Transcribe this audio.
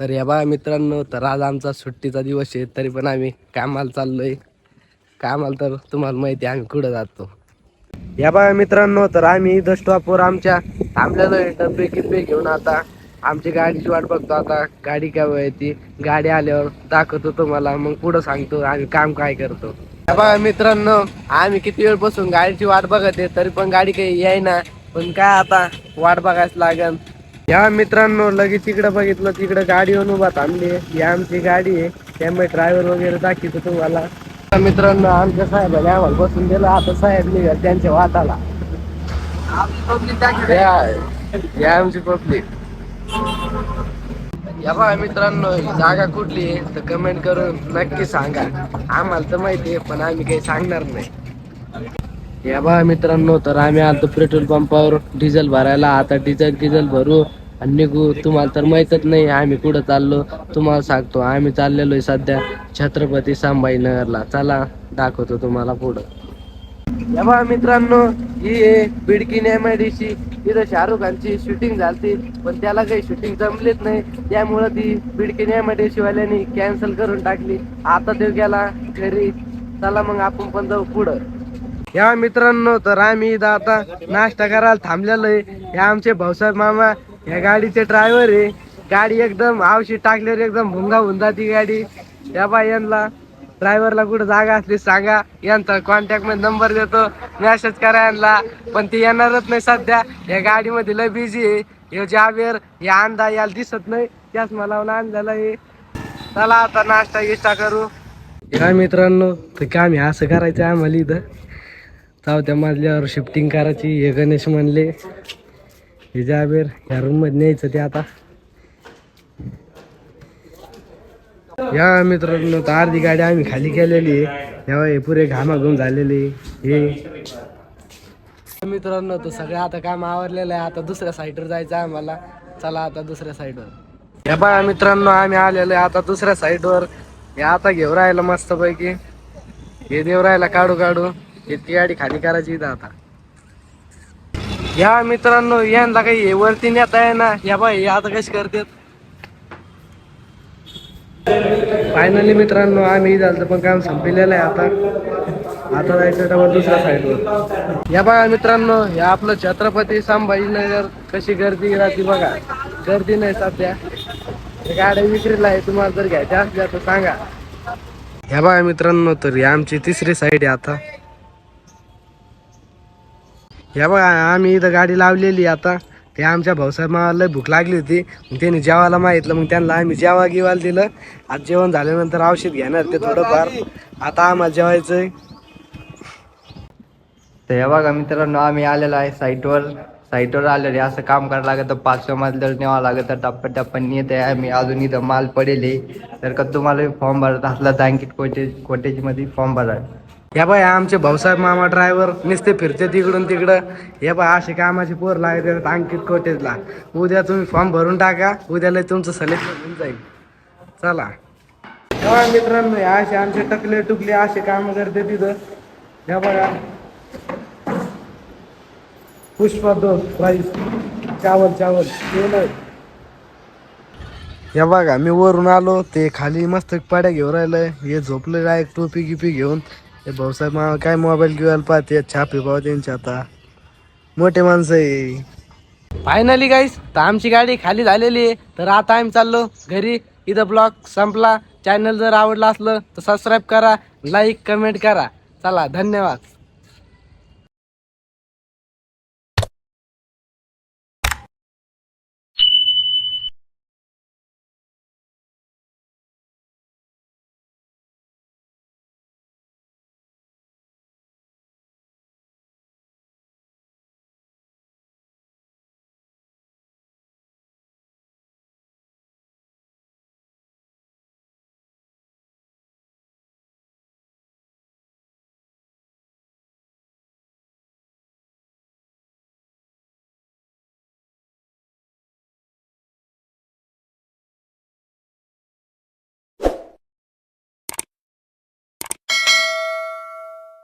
तर या बघा मित्रांनो तर आज आमचा सुट्टीचा दिवस आहे तरी पण आम्ही कामाला चाललोय. कामाला तर तुम्हाला माहिती आहे आम्ही कुठं जातो. या बघा मित्रांनो तर आम्ही इथं स्टॉपवर आमच्या थांबलेलो आहे डब्बे किब्बे घेऊन आता आमची गाडीची वाट बघतो आता गाडी काय वयती गाडी आल्यावर दाखवतो तुम्हाला मग पुढं सांगतो आम्ही काम काय करतो. या बघा मित्रांनो आम्ही किती वेळ बसून गाडीची वाट बघत आहे तरी पण गाडी काही येईना. पण काय आता वाट बघायच लागन. या मित्रांनो लगेच तिकडे बघितलं तिकडे गाडी येऊन उभा थांबली ही आमची गाडी आहे. त्यामुळे ड्रायव्हर वगैरे दाखवतो तुम्हाला. मित्रांनो आमच्या साहेबाने आम्हाला बसून दिलं. आता साहेब निघाल त्यांच्या वाताला. या- या आमची पब्लिक या बघा मित्रांनो ही जागा कुठली आहे? तर कमेंट करून नक्की सांगा. आम्हाला तर माहिती आहे पण आम्ही काही सांगणार नाही. या बा मित्रांनो तर आम्ही आता पेट्रोल पंपावर डिझेल भरायला. आता डिझेल डिझेल भरू आणि निघू. तुम्हाला तर माहीतच नाही आम्ही कुठं चाललो? तुम्हाला सांगतो आम्ही चाललेलो आहे सध्या छत्रपती संभाजीनगरला. चला दाखवतो तुम्हाला पुढं. या बा मित्रांनो ही Bidkin M I D C तिथं शाहरुख खानची शूटिंग झालती पण त्याला काही शूटिंग जमलीच नाही. त्यामुळं ती Bidkin M I D C वाल्यानी cancel करून टाकली. आता तो गेला घरी. चला मग आपण पण जाऊ पुढं. या मित्रांनो तर आम्ही इथं आता नाश्ता करायला थांबलेलो आहे. हे आमचे भाऊसाहेब मामा या गाडीचे ड्रायव्हर आहे. गाडी एकदम आवशी टाकल्यावर एकदम भुंगा भुंगा ती गाडी. या बाई यांना ड्रायव्हरला कुठं जागा असली सांगा. यांचा कॉन्टॅक्टमध्ये नंबर देतो. मेसेज करा यांना. पण ते येणारच नाही सध्या. या गाडीमध्ये लय बिझी आहे. हे जावेर हे अंदा याला दिसत नाही. त्याच मला आणलेला आहे. चला आता नाश्ता गिष्टा करू. या मित्रांनो तर काम हे असं करायचं आम्हाला इथं. चौथ्या मजल्यावर शिफ्टिंग करायची. हे गणेश म्हणले हे जाबेर ह्या रूममध्ये न्यायचं ते आता. या मित्रांनो तर अर्धी गाडी आम्ही खाली केलेली आहे. तेव्हा हे पुरे घामाघूम झालेले हे. मित्रांनो तो सगळं आता काम आवरलेलं आहे. आता दुसऱ्या साईडवर जायचं आहे आम्हाला. चला आता दुसऱ्या साईडवर या बघा मित्रांनो आम्ही आलेलो आहे आता दुसऱ्या साईडवर हे आता घेऊ राहिलं मस्त पैकी हे देव राहिला काढू काढू. इतकी गाडी खाली करायची इथं आता. या मित्रांनो यांना काही वरती नेता आहे ना या बाई आता कशी करतात? फायनली मित्रांनो आम्ही झालं पण काम संपलेलं आहे आता. आता जायचं डबल दुसऱ्या साईडवर या बघा मित्रांनो या आपलं छत्रपती संभाजीनगर कशी गर्दी राहते बघा. गर्दी नाही सध्या. गाड्या विक्रीला आहे तुम्हाला जर घ्यायच्या असल्या तर सांगा. ह्या बघा मित्रांनो तर ही आमची तिसरी साईड आहे आता. हे बघा आम्ही इथं गाडी लावलेली आता. ते आमच्या भाऊसाहेब लय भूक लागली होती. मग त्यांनी जेवायला मागितलं. मग त्यांना आम्ही जेवा गिवायला दिलं. आज जेवण झाल्यानंतर औषध घेणार ते थोडंफार. आता आम्हाला जेवायचंय. तर हे बघा मित्रांनो आम्ही आलेलो आहे साईटवर. साईटवर आलेले असं काम करायला लागतं. पाचव्या मजल्यावर न्यावं लागतं टप्प्याटप्प्याने येत आहे आम्ही अजून इथं माल पडेल आहे. तर का तुम्हाला फॉर्म भरत असला तर अंकित कोटेज कोटेजमध्ये फॉर्म भरा. या बाय आमचे भाऊसाहेब मामा ड्रायव्हर नुसते फिरते तिकडून तिकडं. हे बाय असे कामाची पोर लागते अंकित कोटेजला. उद्या तुम्ही फॉर्म भरून टाका उद्याला तुमचं सिलेक्शन होऊन जाईल. चला. तेव्हा मित्रांनो असे आमचे टकले टुकले असे काम करते तिथं. या बघा पुष्पा दोन प्राईस चावल चावल. केलं या बघा मी वरून आलो ते खाली मस्त पाड्या घेऊन राहिलं हे झोपलं आहे टोपी गिपी घेऊन. हे भाऊसाहेब मग काय मोबाईल घेऊन पाहते छापे पाव त्यांचे आता. मोठे माणसं आहे. फायनली गाईस तर आमची गाडी खाली झालेली आहे. तर आता आम्ही चाललो घरी. इथं ब्लॉग संपला. चॅनल जर आवडला असलं तर सबस्क्राईब करा लाईक कमेंट करा. चला धन्यवाद.